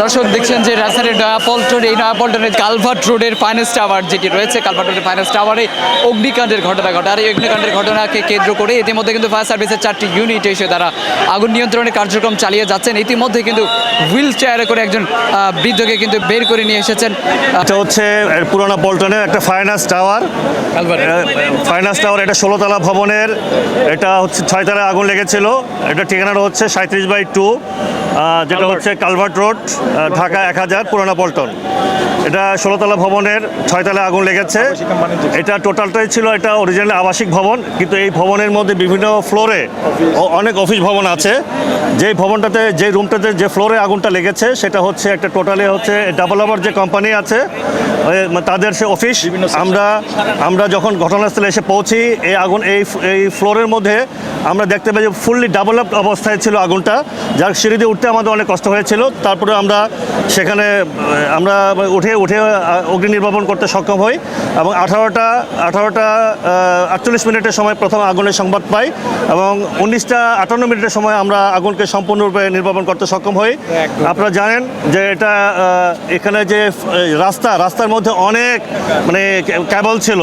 দর্শক দেখছেন যে রাজধানীর নয়াপল্টন এই নয়াপল্টনের কালভার্ট রোডের ফাইন্যান্স টাওয়ার যেটি রয়েছে কালভার্ট রোডের ফাইন্যান্স টাওয়ারে অগ্নিকাণ্ডের ঘটনা ঘটে। আর এই অগ্নিকাণ্ডের ঘটনাকে কেন্দ্র করে ইতিমধ্যে কিন্তু ফায়ার সার্ভিসের চারটি ইউনিট এসে তারা আগুন নিয়ন্ত্রণের কার্যক্রম চালিয়ে যাচ্ছেন। ইতিমধ্যে কিন্তু হুইল চেয়ারে করে একজন বৃদ্ধকে কিন্তু বের করে নিয়ে এসেছেন। এটা হচ্ছে পুরোনো পল্টনের একটা ফাইন্যান্স টাওয়ার ফাইন্যান্স টাওয়ার এটা ষোলোতলা ভবনের এটা হচ্ছে ছয়তলা আগুন লেগেছিল। এটা ঠিকানাটা হচ্ছে সাঁত্রিশ বাই টু। যেটা হচ্ছে কালভার্ট রোড ঢাকা এক হাজার পুরোনো পল্টন। এটা ষোলোতলা ভবনের ছয়তলা আগুন লেগেছে। এটা টোটালটাই ছিল এটা অরিজিনাল আবাসিক ভবন কিন্তু এই ভবনের মধ্যে বিভিন্ন ফ্লোরে অনেক অফিস ভবন আছে। যেই ভবনটাতে যে রুমটাতে যে ফ্লোরে আগুনটা লেগেছে সেটা হচ্ছে একটা টোটালি হচ্ছে ডেভেলপার যে কোম্পানি আছে তাদের সে অফিস আমরা আমরা যখন ঘটনাস্থলে এসে পৌঁছি এই আগুন এই এই ফ্লোরের মধ্যে আমরা দেখতে পাই যে ফুললি ডেভেলপড অবস্থায় ছিল আগুনটা। যার সিঁড়ি দিয়ে উঠতে আমাদের অনেক কষ্ট হয়েছিল। তারপরে আমরা সেখানে আমরা উঠে উঠে অগ্নি নির্বাপন করতে সক্ষম হই এবং আঠারোটা আঠারোটা আটচল্লিশ মিনিটের সময় প্রথম আগুনের সংবাদ পাই এবং উনিশটা আটান্ন মিনিটের সময় আমরা আগুনকে সম্পূর্ণরূপে নির্বাপন করতে সক্ষম হই। আপনারা জানেন যে এটা এখানে যে রাস্তা রাস্তার মধ্যে অনেক মানে ক্যাবল ছিল।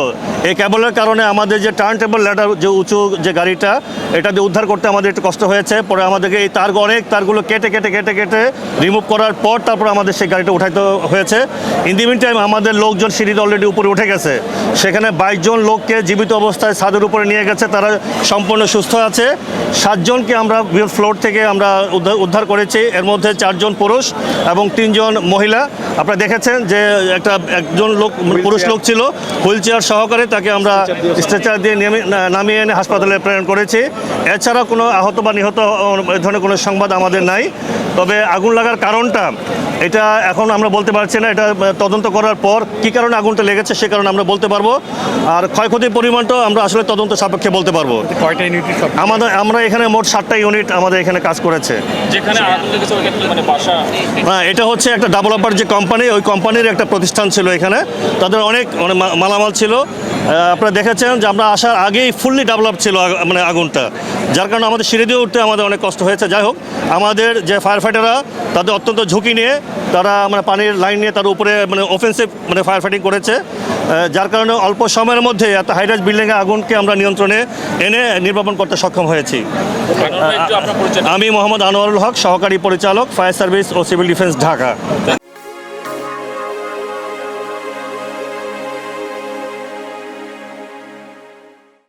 এই ক্যাবলের কারণে আমাদের যে টার্ন টেবল ল্যাডার যে উঁচু যে গাড়িটা এটা দিয়ে উদ্ধার করতে আমাদের একটু কষ্ট হয়েছে। পরে আমাদেরকে এই তার অনেক তারগুলো কেটে কেটে কেটে কেটে রিমুভ করার পর তারপর আমাদের সেই গাড়িটা উঠাইতে হয়েছে। ইন দি মিন টাইম আমাদের লোকজন সিঁড়িতে অলরেডি উপরে উঠে গেছে। সেখানে বাইশ জন লোককে জীবিত অবস্থায় ছাদের উপরে নিয়ে গেছে। তারা সম্পূর্ণ সুস্থ আছে। সাতজনকে আমরা ফ্লোর থেকে আমরা উদ্ধার করেছি। এর মধ্যে চারজন পুরুষ এবং তিনজন মহিলা। আপনারা দেখেছেন যে একটা একজন লোক পুরুষ লোক ছিল। হুইল চেয়ার সহকারে তাকে আমরা স্ট্রেচার দিয়ে নেমে- নামিয়ে এনে হাসপাতালে প্রেরণ করেছি। এছাড়া কোনো আহত বা নিহত এ ধরনের কোনো সংবাদ আমাদের নাই। তবে আগুন লাগার কারণটা এটা এখন আমরা বলতে পারছি না এটা তদন্ত করার পর কি কারণে আগুনটা লেগেছে সে কারণে আমরা বলতে পারব। আর ক্ষয়ক্ষতির পরিমাণটাও আমরা আসলে তদন্ত সাপেক্ষে বলতে পারব। কয়টা ইউনিটের সব? আমাদের আমরা এখানে মোট সাতটা ইউনিট আমাদের এখানে কাজ করেছে। যেখানে মানে বাসা? হ্যাঁ এটা হচ্ছে একটা ডেভেলপার যে কোম্পানি ওই কোম্পানির একটা প্রতিষ্ঠান ছিল এখানে। তাদের অনেক মানে মালামাল ছিল। আপনারা দেখেছেন যে আমরা আসার আগেই ফুললি ডেভেলপ ছিল মানে আগুনটা। যার কারণে আমাদের সিঁড়ি দিয়ে উঠতে আমাদের অনেক কষ্ট হয়েছে। যাই হোক আমাদের যে ফায়ার ফাইটাররা তাদের অত্যন্ত ঝুঁকি নিয়ে তারা মানে পানির লাইন নিয়ে তার উপরে মানে অফেন্সিভ মানে ফায়ার ফাইটিং করেছে যার কারণে অল্প সময়ের মধ্যে এত হাইরাইজ বিল্ডিংয়ে আগুনকে আমরা নিয়ন্ত্রণে এনে নির্বাপন করতে সক্ষম হয়েছি। আমি মোহাম্মদ আনোয়ারুল হক সহকারী পরিচালক ফায়ার সার্ভিস ও সিভিল ডিফেন্স ঢাকা।